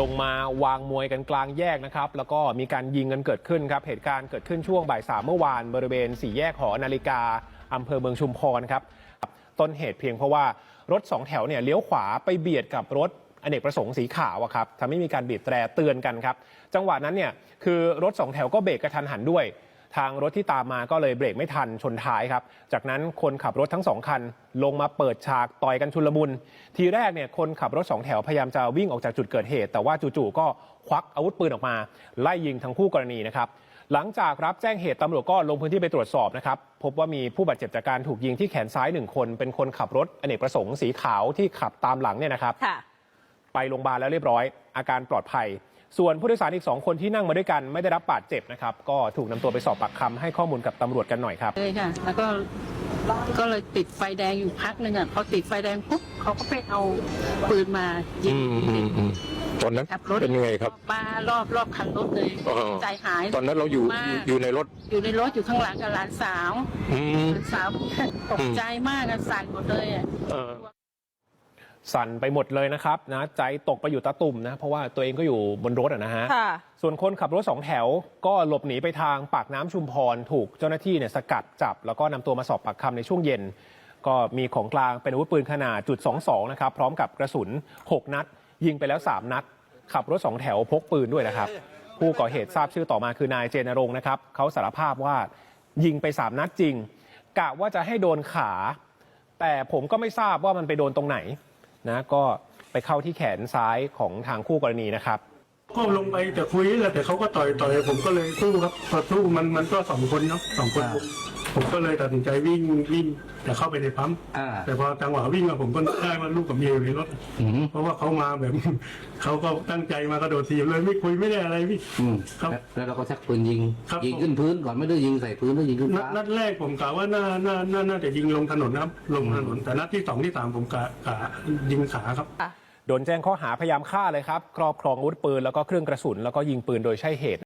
ลงมาวางมวยกันกลางแยกนะครับ แล้วก็มีการยิงกันเกิดขึ้นครับ เหตุการณ์เกิดขึ้นช่วงบ่ายสามเมื่อวานบริเวณสี่แยกหอนาฬิกาอำเภอเมืองชุมพรครับ ต้นเหตุเพียงเพราะว่ารถสองแถวเนี่ยเลี้ยวขวาไปเบียดกับรถอเนกประสงค์สีขาวอะครับทำให้มีการบีบแตรเตือนกันครับ จังหวะนั้นเนี่ยคือรถสองแถวก็เบรกกระทันหันด้วย ทางรถที่ตามมาก็เลยเบรกไม่ทันชนท้ายครับ จากนั้นคนขับรถทั้งสองคัน ลงมาเปิดฉากต่อยกันชุลมุน ทีแรกเนี่ยคนขับรถสองแถวพยายามจะวิ่งออกจากจุดเกิดเหตุ แต่ว่าจู่ๆก็ควักอาวุธปืนออกมา ไล่ยิงทั้งคู่กรณีนะครับหลังจากรับแจ้งเหตุตำรวจก็ลงพื้นที่ไปตรวจสอบนะครับ พบว่ามีผู้บาดเจ็บจากการถูกยิงที่แขนซ้ายหนึ่งคน เป็นคนขับรถอเนกประสงค์สีขาวที่ขับตามหลังเนี่ยนะครับค่ะไปโรงพยาบาลแล้วเรียบร้อย อาการปลอดภัย ส่วนผู้โดยสารอีก 2 คนที่นั่งมาด้วยกันไม่ได้รับบาดเจ็บนะครับ ก็ถูกนำตัวไปสอบปากคำให้ข้อมูลกับตำรวจกันหน่อยครับเลยค่ะ แล้วก็ก็เลยติดไฟแดงอยู่พักหนึ่งอะพอติดไฟแดงปุ๊บเขาก็ไปเอาปืนมายิงอืมอืมอืมตอนนั้นขับรถเป็นยังไงครับปารอบรอบคันรถเลยอ๋อใจหาย ตอนนั้นเราอยู่มากอยู่ในรถ อยู่ในรถอยู่ข้างหลังกับหลานสาวอืมหลานสาวตกใจมากอะสั่นหมดเลยอะเออ สั่นไปหมดเลยนะครับนะใจตกไปอยู่ตะตุ่มนะเพราะว่าตัวเองก็อยู่บนรถอะนะฮะค่ะ ส่วนคนขับรถสองแถวก็หลบหนีไปทางปากน้ำชุมพร ถูกเจ้าหน้าที่เนี่ยสกัดจับ แล้วก็นำตัวมาสอบปากคำในช่วงเย็น ก็มีของกลางเป็นอาวุธปืนขนาดจุด22นะครับพร้อมกับกระสุน 6 นัด ยิงไปแล้ว 3 นัด ขับรถสองแถวพกปืนด้วยนะครับ ผู้ก่อเหตุทราบชื่อต่อมาคือนายเจนรงค์นะครับเขาสารภาพว่ายิงไป 3 นัดจริงกะว่าจะให้โดนขา แต่ผมก็ไม่ทราบว่ามันไปโดนตรงไหน นะก็ไปเข้าที่แขนซ้ายของทางคู่กรณีนะครับ ก็ลงไปแต่คุยแหละแต่เขาก็ต่อยต่อยผมก็เลยสู้ครับพอสู้มันมันก็สองคนเนาะสองคน ผมผมก็เลยตัดสินใจวิ่งวิ่งแต่เข้าไปในปั๊มอ่าแต่พอจังหวะวิ่งมาผมก็ได้ว่าลูกกับเมียอยู่ในรถอืม เพราะว่าเขามาแบบ เขาก็ตั้งใจมากระโดดทีบเลยไม่คุยไม่ได้อะไรพี่ อืมครับแล้วเราก็ชักปืนยิง ครับยิงขึ้นพื้นก่อนไม่ได้ยิงใส่พื้นไม่ได้ยิงขึ้นนัดฟ้านัดแรกผมกะว่าน่าน่าน่าน่าจะยิงลงถนนนะครับ ลงถนน แต่นัดที่สองที่สามผมกะกะยิงขาครับ โดนแจ้งข้อหาพยายามฆ่าเลยครับ ครอบครองอาวุธปืนแล้วก็เครื่องกระสุนแล้วก็ยิงปืนโดยใช้เหตุ